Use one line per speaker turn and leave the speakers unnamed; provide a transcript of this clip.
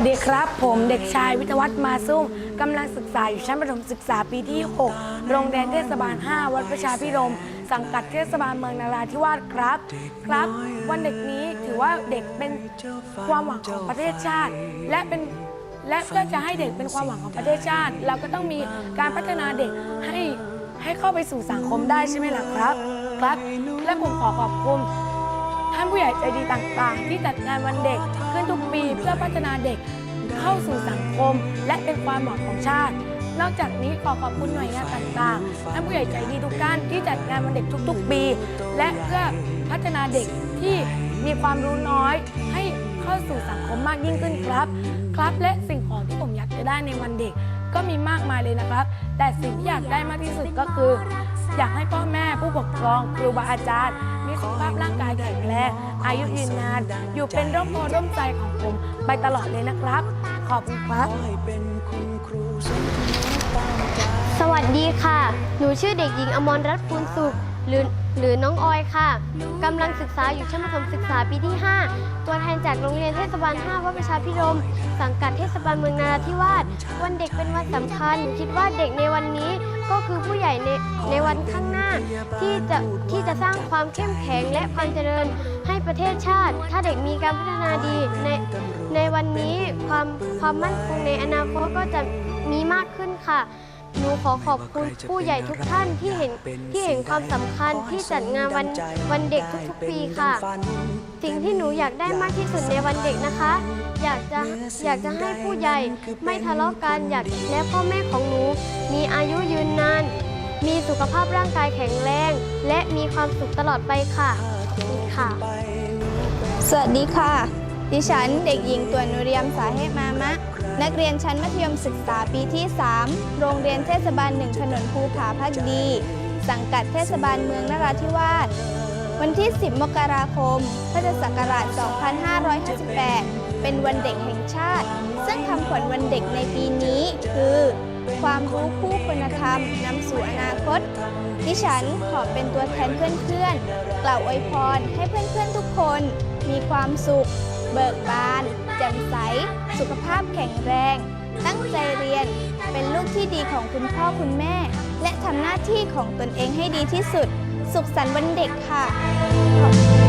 วัสดีครับ ผมเด็กชายวิทวัฒน์มาซุ่มกำลังศึกษาอยู่ชั้นประถมศึกษาปีที่ 6 โรงเรียนเทศบาล 5 วัดประชาพิรม สังกัดเทศบาลเมืองนาราธิวาสครับ ครับ วันเด็กนี้ถือว่าเด็กเป็นความหวังของประเทศชาติ และเป็นและเพื่อจะให้เด็กเป็นความหวังของประเทศชาติ เราก็ต้องมีการพัฒนาเด็กให้ให้เข้าไปสู่สังคมได้ใช่ไหมล่ะครับ ครับ และผมขอขอบคุณ ท่านผู้ใหญ่ใจดีต่างๆ ที่จัดงานวันเด็กขึ้นทุกปีเพื่อพัฒนาเด็กเข้าสู่สังคม และเป็นความหวังของชาติ นอกจากนี้ขอขอบคุณหน่วยงานต่างๆ ท่านผู้ใหญ่ใจดีทุกท่านที่จัดงานวันเด็กทุกๆ ปี และเพื่อพัฒนาเด็กที่มีความรู้น้อยให้เข้าสู่สังคมมากยิ่งขึ้นครับ ครับและสิ่งของที่ผมอยากจะได้ในวันเด็กก็มีมากมายเลยนะครับ แต่สิ่งที่อยากได้มากที่สุดก็คือ อยากให้พ่อแม่ผู้ปกครองครูบาอาจารย์ มีสุขภาพร่างกายแข็งแรงอายุยืนนาน อยู่เป็นร่มโพร่มใจของผมไปตลอดเลยนะครับ ขอบคุณครับ
สวัสดีค่ะ หนูชื่อเด็กหญิงอมรรัตน์ภูลสุข หรือหรือน้องออยค่ะกำลังศึกษาอยู่ชั้นประถมศึกษาปีที่ 5 ตัวแทนจากโรงเรียนเทศบาล 5 วัดประชาพิรม สังกัดเทศบาลเมืองนาราธิวาส วันเด็กเป็นวันสำคัญ หนูคิดว่าเด็กในวันนี้ ก็คือผู้ใหญ่ในในวันข้างหน้า ที่จะที่จะสร้างความเข้มแข็งและความเจริญให้ประเทศชาติ ถ้าเด็กมีการพัฒนาดีในในวันนี้ความความมั่นคงในอนาคตก็จะมีมากขึ้นค่ะ หนูขอขอบคุณผู้ใหญ่ทุกท่านที่เห็นที่เห็นความสำคัญที่จัดงานวันวันเด็กทุกๆปีค่ะ สิ่งที่หนูอยากได้มากที่สุดในวันเด็กนะคะ อยากจะอยากจะให้ผู้ใหญ่ไม่ทะเลาะกันอยากและพ่อแม่ของหนู มีอายุยืนนาน มีสุขภาพร่างกายแข็งแรง และมีความสุขตลอดไปค่ะขอบคุณค่ะ
สวัสดีค่ะ ดิฉันเด็กหญิงตัวนุเรียมสาเหตมามะ นักเรียนชั้นมัธยมศึกษาปีที่ 3 โรงเรียนเทศบาลหนึ่งถนนภูผาพักดี สังกัดเทศบาลเมืองนราธิวาส วันที่ 10 มกราคม พุทธศักราช 2558 เป็นวันเด็กแห่งชาติ ซึ่งคำขวัญวันเด็กในปีนี้คือ ความรู้คู่คุณธรรมนำสู่อนาคต ดิฉันขอเป็นตัวแทนเพื่อนๆ กล่าวอวยพรให้เพื่อนๆทุกคน มีความสุข เบิกบานแจ่มใส สุขภาพแข็งแรง ตั้งใจเรียน เป็นลูกที่ดีของคุณพ่อคุณแม่ และทำหน้าที่ของตนเองให้ดีที่สุด สุขสันต์วันเด็กค่ะขอบคุณ